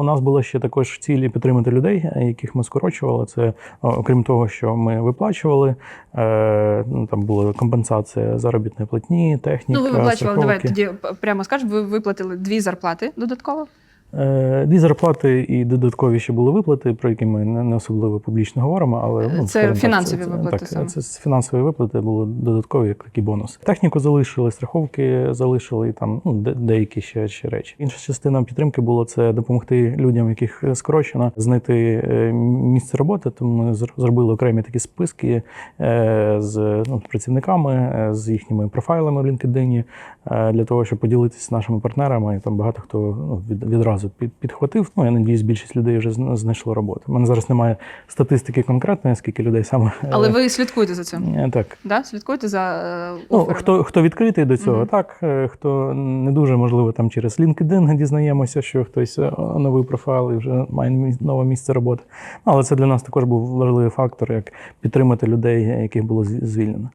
у нас були ще також цілі підтримати людей, яких ми скорочували. Це окрім того, що ми виплачували. Е, ну, там була компенсація заробітної платні, техніки. Ну, ви виплачували, давай тоді прямо скаж, ви виплатили дві зарплати додатково. Е, Дві зарплати і додаткові ще були виплати, про які ми не особливо публічно говоримо, але ну, Це скажімо фінансові це, виплати Так, саме. це фінансові виплати були додаткові, як такий бонус. Техніку залишили, страховки залишили, і там ну, де- деякі ще, ще речі. Інша частина підтримки було це допомогти людям, яких скорочено, знайти е, місце роботи. Тому ми зробили окремі такі списки е, з ну, працівниками, е, з їхніми профайлами в LinkedIn, е, для того, щоб поділитися з нашими партнерами. І там багато хто ну, від, відразу під, підхватив. Ну, я надіюсь, більшість людей вже зна- знайшло роботу. У мене зараз немає статистики конкретної, скільки людей саме. е, Але ви слідкуєте за цим. е, так. Да? Слідкуєте за е, Ну, хто, хто відкритий до цього, Мгм. так. Хто не дуже, можливо, там через LinkedIn дізнаємося, що хтось оновив профайл і вже має нове місце роботи. Ну, Але це для нас також був важливий фактор, як підтримати людей, яких було звільнено.